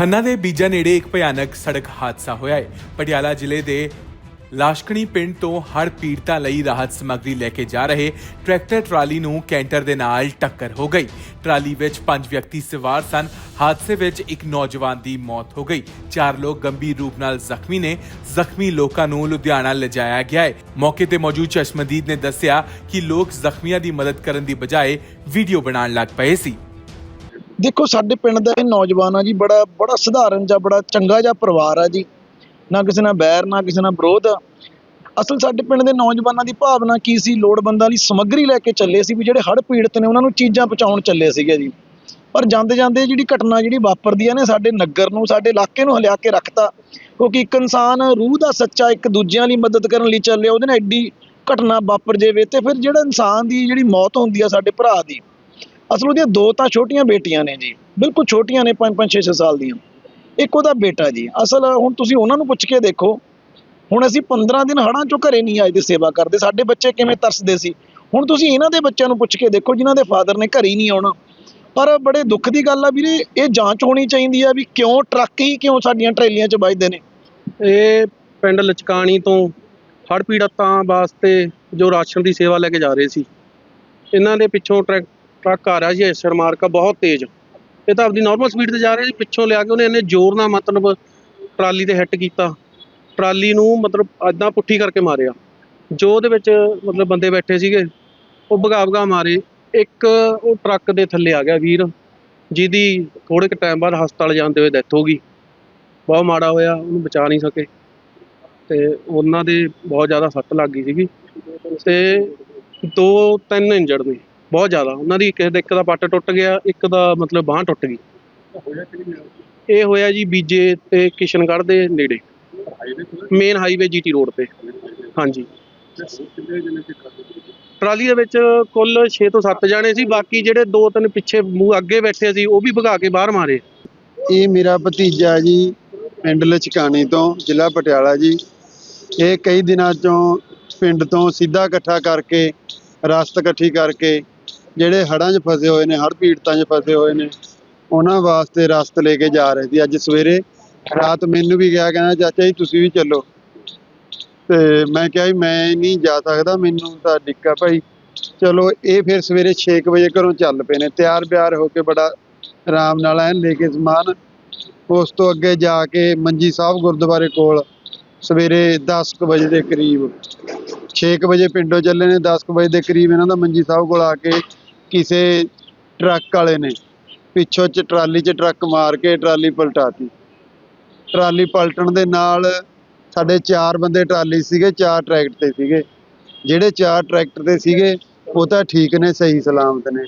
ਖੰਨਾ ਦੇ ਬੀਜਾ ਨੇੜੇ ਇੱਕ ਭਿਆਨਕ ਸੜਕ ਹਾਦਸਾ ਹੋਇਆ ਹੈ। ਪਟਿਆਲਾ ਜ਼ਿਲ੍ਹੇ ਦੇ ਲਾਸ਼ਕਣੀ ਪਿੰਡ ਤੋਂ ਹੜ ਪੀੜਤਾਂ ਲਈ ਰਾਹਤ ਸਮੱਗਰੀ ਲੈ ਕੇ ਜਾ ਰਹੇ ਟਰੈਕਟਰ ਟਰਾਲੀ ਨੂੰ ਕੈਂਟਰ ਦੇ ਨਾਲ ਟੱਕਰ ਹੋ ਗਈ। ਟਰਾਲੀ ਵਿੱਚ ਪੰਜ ਵਿਅਕਤੀ ਸਵਾਰ ਸਨ। ਹਾਦਸੇ ਵਿੱਚ ਇੱਕ ਨੌਜਵਾਨ ਦੀ ਮੌਤ ਹੋ ਗਈ। ਚਾਰ ਲੋਕ ਗੰਭੀਰ ਰੂਪ ਨਾਲ ਜ਼ਖਮੀ ਨੇ। ਜ਼ਖਮੀ ਲੋਕਾਂ ਨੂੰ ਲੁਧਿਆਣਾ ਲਿਜਾਇਆ ਗਿਆ ਹੈ। ਮੌਕੇ ਤੇ ਮੌਜੂਦ ਚਸ਼ਮਦੀਦ ਨੇ ਦੱਸਿਆ ਕਿ ਲੋਕ ਜ਼ਖਮੀਆਂ ਦੀ ਮਦਦ ਕਰਨ ਦੀ ਬਜਾਏ ਵੀਡੀਓ ਬਣਾਉਣ ਲੱਗ ਪਏ ਸੀ। ਦੇਖੋ, ਸਾਡੇ ਪਿੰਡ ਦਾ ਇਹ ਨੌਜਵਾਨ ਆ ਜੀ, ਬੜਾ ਬੜਾ ਸਧਾਰਨ ਜਿਹਾ ਬੜਾ ਚੰਗਾ ਜਿਹਾ ਪਰਿਵਾਰ ਆ ਜੀ। ਨਾ ਕਿਸੇ ਨਾਲ ਬੈਰ, ਨਾ ਕਿਸੇ ਨਾਲ ਵਿਰੋਧ। ਅਸਲ ਸਾਡੇ ਪਿੰਡ ਦੇ ਨੌਜਵਾਨਾਂ ਦੀ ਭਾਵਨਾ ਕੀ ਸੀ? ਲੋੜਵੰਦਾਂ ਲਈ ਸਮੱਗਰੀ ਲੈ ਕੇ ਚੱਲੇ ਸੀ ਵੀ ਜਿਹੜੇ ਹੜ੍ਹ ਪੀੜਤ ਨੇ, ਉਹਨਾਂ ਨੂੰ ਚੀਜ਼ਾਂ ਪਹੁੰਚਾਉਣ ਚੱਲੇ ਸੀਗੇ ਜੀ। ਪਰ ਜਾਂਦੇ ਜਾਂਦੇ ਜਿਹੜੀ ਘਟਨਾ ਜਿਹੜੀ ਵਾਪਰਦੀ ਆ ਨੇ, ਸਾਡੇ ਨਗਰ ਨੂੰ, ਸਾਡੇ ਇਲਾਕੇ ਨੂੰ ਹਲਿਆ ਕੇ ਰੱਖਤਾ। ਕਿਉਂਕਿ ਇੱਕ ਇਨਸਾਨ ਰੂਹ ਦਾ ਸੱਚਾ ਇੱਕ ਦੂਜਿਆਂ ਲਈ ਮਦਦ ਕਰਨ ਲਈ ਚੱਲਿਆ, ਉਹਦੇ ਨਾਲ ਐਡੀ ਘਟਨਾ ਵਾਪਰ ਜਾਵੇ ਤੇ ਫਿਰ ਜਿਹੜਾ ਇਨਸਾਨ ਦੀ ਜਿਹੜੀ ਮੌਤ ਹੁੰਦੀ ਆ, ਸਾਡੇ ਭਰਾ ਦੀ ਅਸਲ ਉਹਦੀਆਂ ਦੋ ਤਾਂ ਛੋਟੀਆਂ ਬੇਟੀਆਂ ਨੇ ਜੀ, ਬਿਲਕੁਲ ਛੋਟੀਆਂ ਨੇ 5 5 6 6 ਸਾਲ ਦੀਆਂ। ਇੱਕ ਉਹਦਾ ਬੇਟਾ ਜੀ। ਅਸਲ ਹੁਣ ਤੁਸੀਂ ਉਹਨਾਂ ਨੂੰ ਪੁੱਛ ਕੇ ਦੇਖੋ, ਹੁਣ ਅਸੀਂ 15 ਦਿਨ ਹੜਾਂ ਚੋਂ ਘਰੇ ਨਹੀਂ ਆਏ ਤੇ ਸੇਵਾ ਕਰਦੇ। ਸਾਡੇ ਬੱਚੇ ਕਿਵੇਂ ਤਰਸਦੇ ਸੀ? ਹੁਣ ਤੁਸੀਂ ਇਹਨਾਂ ਦੇ ਬੱਚਿਆਂ ਨੂੰ ਪੁੱਛ ਕੇ ਦੇਖੋ, ਜਿਨ੍ਹਾਂ ਦੇ ਫਾਦਰ ਨੇ ਘਰੇ ਹੀ ਨਹੀਂ ਆਉਣਾ। ਪਰ ਬੜੇ ਦੁੱਖ ਦੀ ਗੱਲ ਆ ਵੀਰੇ, ਇਹ ਜਾਂਚ ਹੋਣੀ ਚਾਹੀਦੀ ਆ ਵੀ ਕਿਉਂ ਟਰੱਕ ਹੀ ਕਿਉਂ ਸਾਡੀਆਂ ਟਰੇਲੀਆਂ 'ਚ ਵੱਜਦੇ ਨੇ? ਇਹ ਪਿੰਡ ਲਚਕਾਣੀ ਤੋਂ ਹੜ ਪੀੜਤਾਂ ਵਾਸਤੇ ਜੋ ਰਾਸ਼ਨ ਦੀ ਸੇਵਾ ਲੈ ਕੇ ਜਾ ਰਹੇ ਸੀ, ਇਹਨਾਂ ਦੇ ਪਿੱਛੋਂ ਟਰੱਕ ਟਰੱਕ ਆ ਰਿਹਾ ਸੀ ਐਸਰ ਮਾਰਕਾ ਬਹੁਤ ਤੇਜ਼। ਇਹ ਤਾਂ ਆਪਦੀ ਨਾਰਮਲ ਸਪੀਡ ਤੇ ਜਾ ਰਿਹਾ ਸੀ ਪਿੱਛੋਂ ਲਿਆ ਕੇ ਉਹਨੇ ਇੰਨੇ ਜ਼ੋਰ ਨਾਲ ਮਤਲਬ ਟਰਾਲੀ ਤੇ ਹਿੱਟ ਕੀਤਾ। ਟਰਾਲੀ ਨੂੰ ਮਤਲਬ ਐਦਾਂ ਪੁੱਠੀ ਕਰਕੇ ਮਾਰਿਆ। ਜੋ ਉਹਦੇ ਵਿੱਚ ਮਤਲਬ ਬੰਦੇ ਬੈਠੇ ਸੀਗੇ, ਉਹ ਭਗਾ ਭਗਾ ਮਾਰੇ। ਇੱਕ ਉਹ ਟਰੱਕ ਦੇ ਥੱਲੇ ਆ ਗਿਆ ਵੀਰ, ਜਿਹਦੀ ਥੋੜੇ ਕੁ ਟਾਈਮ ਬਾਅਦ ਹਸਪਤਾਲ ਜਾਂਦੇ ਹੋਏ ਡੈਥ ਹੋ ਗਈ। ਬਹੁਤ ਮਾੜਾ ਹੋਇਆ, ਉਹਨੂੰ ਬਚਾ ਨਹੀਂ ਸਕੇ। ਤੇ ਉਹਨਾਂ ਦੇ ਬਹੁਤ ਜ਼ਿਆਦਾ ਸੱਟ ਲੱਗ ਗਈ ਸੀਗੀ। ਤੇ ਦੋ ਤਿੰਨ ਇੰਜਰਡ ਨੇ। ਬਹੁਤ ਜ਼ਿਆਦਾ। ਉਹਨਾਂ ਦੀ ਕਿਸੇ ਦਾ ਇੱਕ ਦਾ ਪੱਟ ਟੁੱਟ ਗਿਆ, ਇੱਕ ਦਾ ਮਤਲਬ ਬਾਂਹ ਟੁੱਟ ਗਈ। ਇਹ ਹੋਇਆ ਜੀ ਬੀਜੇ ਤੇ ਕਿਸ਼ਨਗੜ੍ਹ ਦੇ ਨੇੜੇ। ਮੇਨ ਹਾਈਵੇ ਜੀਟੀ ਰੋਡ ਤੇ। ਹਾਂਜੀ। ਟਰਾਲੀ ਦੇ ਵਿੱਚ ਕੁੱਲ 6 ਤੋਂ 7 ਜਾਣੇ ਸੀ, ਬਾਕੀ ਜਿਹੜੇ ਦੋ ਤਿੰਨ ਪਿੱਛੇ ਮੂੰਹ ਅੱਗੇ ਬੈਠੇ ਸੀ, ਉਹ ਵੀ ਭਗਾ ਕੇ ਬਾਹਰ ਮਾਰੇ। ਇਹ ਮੇਰਾ ਭਤੀਜਾ ਜੀ, ਪਿੰਡ ਲਚਕਾਣੀ ਤੋਂ, ਜ਼ਿਲ੍ਹਾ ਪਟਿਆਲਾ ਜੀ। ਇਹ ਕਈ ਦਿਨਾਂ ਤੋਂ ਪਿੰਡ ਤੋਂ ਸਿੱਧਾ ਇਕੱਠਾ ਕਰਕੇ, ਰਸਤ ਇਕੱਠੀ ਕਰਕੇ ਜਿਹੜੇ ਹੜ੍ਹਾਂ 'ਚ ਫਸੇ ਹੋਏ ਨੇ, ਹੜ੍ਹ ਪੀੜਤਾਂ 'ਚ ਫਸੇ ਹੋਏ ਨੇ, ਉਹਨਾਂ ਵਾਸਤੇ ਰਸਤ ਲੈ ਕੇ ਜਾ ਰਹੇ ਸੀ। ਅੱਜ ਸਵੇਰੇ ਰਾਤ ਮੈਨੂੰ ਵੀ ਗਿਆ, ਕਹਿੰਦਾ, ਚਾਚਾ ਜੀ, ਤੁਸੀਂ ਵੀ ਚੱਲੋ। ਤੇ ਮੈਂ ਕਿਹਾ ਜੀ, ਮੈਂ ਨਹੀਂ ਜਾ ਸਕਦਾ, ਮੈਨੂੰ ਤਾਂ ਡਿੱਕਾ ਭਾਈ। ਚਲੋ, ਇਹ ਫਿਰ ਸਵੇਰੇ 6 ਵਜੇ ਘਰੋਂ ਚੱਲ ਪਏ ਨੇ। ਤਿਆਰ ਬਿਆਰ ਹੋ ਕੇ ਬੜਾ ਆਰਾਮ ਨਾਲ ਐਨ ਲੈ ਕੇ ਸਮਾਨ, ਉਸ ਤੋਂ ਅੱਗੇ ਜਾ ਕੇ ਮੰਜੀ ਸਾਹਿਬ ਗੁਰਦੁਆਰੇ ਕੋਲ ਸਵੇਰੇ 10 ਕੁ ਵਜੇ ਦੇ ਕਰੀਬ 6 ਕੁ ਵਜੇ ਪਿੰਡੋਂ ਚੱਲੇ ਨੇ। 10 ਕੁ ਵਜੇ ਦੇ ਕਰੀਬ ਇਹਨਾਂ ਦਾ ਮੰਜੀ ਸਾਹਿਬ ਕੋਲ ਆ ਕੇ ਕਿਸੇ ਟਰੱਕ ਵਾਲੇ ਨੇ ਪਿੱਛੋਂ ਚ ਟਰਾਲੀ 'ਚ ਟਰੱਕ ਮਾਰ ਕੇ ਟਰਾਲੀ ਪਲਟਾਤੀ। ਟਰਾਲੀ ਪਲਟਣ ਦੇ ਨਾਲ ਸਾਡੇ ਚਾਰ ਬੰਦੇ ਟਰਾਲੀ ਸੀਗੇ, ਚਾਰ ਟਰੈਕਟਰ ਤੇ ਸੀਗੇ। ਜਿਹੜੇ ਚਾਰ ਟਰੈਕਟਰ ਤੇ ਸੀਗੇ, ਉਹ ਤਾਂ ਠੀਕ ਨੇ, ਸਹੀ, ਸਲਾਮਤ ਨੇ।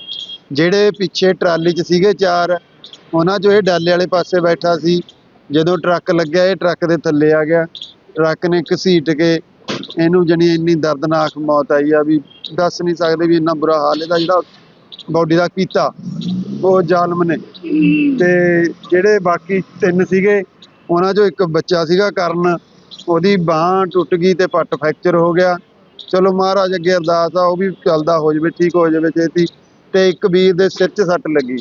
ਜਿਹੜੇ ਪਿੱਛੇ ਟਰਾਲੀ 'ਚ ਸੀਗੇ ਚਾਰ, ਉਹਨਾਂ 'ਚੋਂ ਇਹ ਡਾਲੇ ਵਾਲੇ ਪਾਸੇ ਬੈਠਾ ਸੀ। ਜਦੋਂ ਟਰੱਕ ਲੱਗਿਆ, ਇਹ ਟਰੱਕ ਦੇ ਥੱਲੇ ਆ ਗਿਆ। ਟਰੱਕ ਨੇ ਘਸੀਟ ਕੇ ਇਹਨੂੰ ਜਣੀ ਇੰਨੀ ਦਰਦਨਾਕ ਮੌਤ ਆਈ ਆ ਵੀ ਦੱਸ ਨਹੀਂ ਸਕਦੇ ਵੀ ਇੰਨਾ ਬੁਰਾ ਹਾਲ ਇਹਦਾ ਜਿਹੜਾ ਬੋਡੀ ਦਾ ਕੀਤਾ, ਉਹ ਜ਼ਾਲਮ ਨੇ। ਤੇ ਜਿਹੜੇ ਬਾਕੀ ਤਿੰਨ ਸੀਗੇ, ਉਹਨਾਂ 'ਚੋਂ ਇੱਕ ਬੱਚਾ ਸੀਗਾ ਕਰਨ, ਉਹਦੀ ਬਾਹ ਟੁੱਟ ਗਈ ਤੇ ਪੱਟ ਫ੍ਰੈਕਚਰ ਹੋ ਗਿਆ। ਚਲੋ ਮਹਾਰਾਜ ਅੱਗੇ ਅਰਦਾਸ ਆ, ਉਹ ਵੀ ਚੱਲਦਾ ਹੋ ਜਾਵੇ, ਠੀਕ ਹੋ ਜਾਵੇ ਛੇਤੀ। ਤੇ ਇੱਕ ਵੀਰ ਦੇ ਸਿਰ 'ਚ ਸੱਟ ਲੱਗੀ।